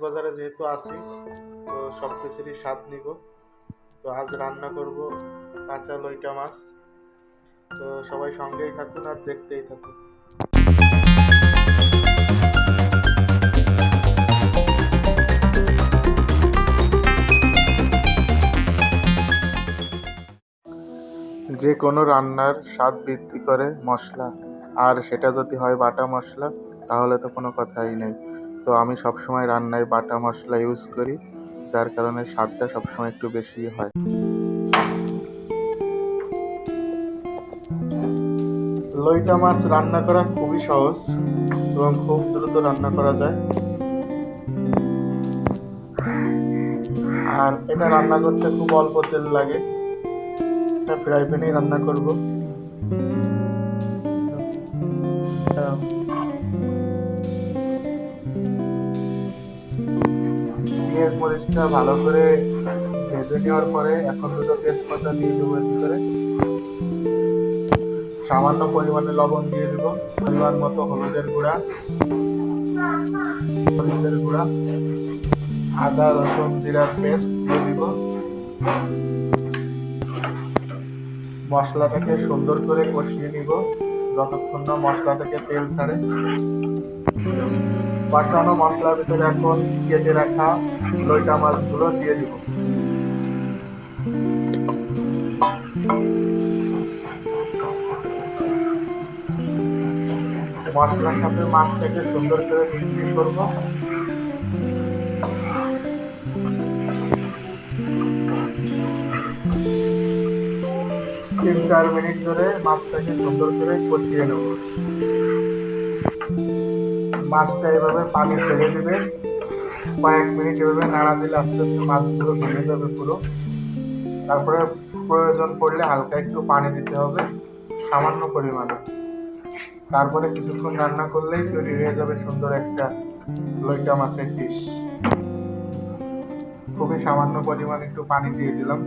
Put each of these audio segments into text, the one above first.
কক্সবাজারে যেহেতু আছি, তো সব কিছুরই স্বাদ নিব। তো আজ রান্না করব কাঁচা লইটা মাছ। তো সবাই সঙ্গেই থাকুন আর দেখতেই থাকুন। যে কোনো রান্নার স্বাদ বৃদ্ধি করে মশলা, আর সেটা যদি হয় বাটা মশলা, তাহলে তো কোনো কথাই নেই। তো আমি সবসময় রান্নায় বাটা মশলা ইউজ করি, যার কারণে স্বাদটা সবসময় একটু বেশি হয়। লইটা মাছ রান্না করা খুবই সহজ এবং খুব দ্রুত রান্না করা যায়। আর এটা রান্না করতে খুব অল্প তেল লাগে। এটা ফ্রাই প্যানেই রান্না করব। পেঁয়াজ মরিচটা ভালো করে ভেজে নেওয়ার পরে এখন দুটো তেজপাতা দিয়ে দেবো ভিতরে সামান্য পরিমাণে লবণ দিয়ে দেব, পরিমাণ মতো হলুদের গুঁড়া মরিচের গুঁড়া, আদা, রসুন, জিরার পেস্ট দিয়ে দিব। মশলাটাকে সুন্দর করে কষিয়ে নিব, যতক্ষণ না মশলা থেকে তেল ছাড়ে। বাটানো মশলার ভিতরে এখন কেটে রাখা লইটা মাছগুলো দিয়ে দিব। মশলার সাথে মাছটাকে সুন্দর করে মিক্সিং করব। তিন চার মিনিট ধরে মাছটাকে সুন্দর করে কষিয়ে নেব। মাছটা এভাবে পানি ছেড়ে দেবে। কয়েক মিনিট এভাবে নাড়া দিলে আস্তে আস্তে মাছগুলো ভেঙে যাবে পুরো। তারপরে প্রয়োজন পড়লে হালকা একটু পানি দিতে হবে, সামান্য পরিমাণে। তারপরে কিছুক্ষণ রান্না করলেই তৈরি হয়ে যাবে সুন্দর একটা লইটা মাছের ডিশ খুবই সামান্য পরিমাণ একটু পানি দিয়ে দিলাম।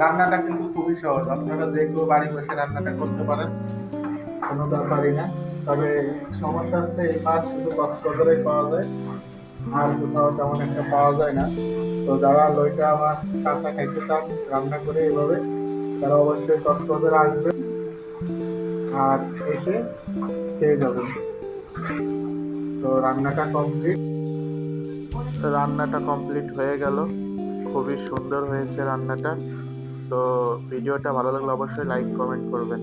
রান্নাটা কিন্তু খুবই সহজ। আপনারা যে কেউ বাড়ি বসে রান্নাটা করতে পারেন। কোনো ব্যাপারই না। তবে সমস্যা হচ্ছে, এই মাছ শুধু কক্সবাজারে পাওয়া যায়। আর কোথাও তেমন একটা পাওয়া যায় না। তো যারা লইটা মাছ কাঁচা খাইতে চান, রান্না করে এভাবে, তারা অবশ্যই কক্সবাজারে আসবে আর এসে খেয়ে যাবেন। তো রান্নাটা কমপ্লিট রান্নাটা কমপ্লিট হয়ে গেল। খুবই সুন্দর হয়েছে রান্নাটা। তো ভিডিওটা ভালো লাগলে অবশ্যই লাইক কমেন্ট করবেন।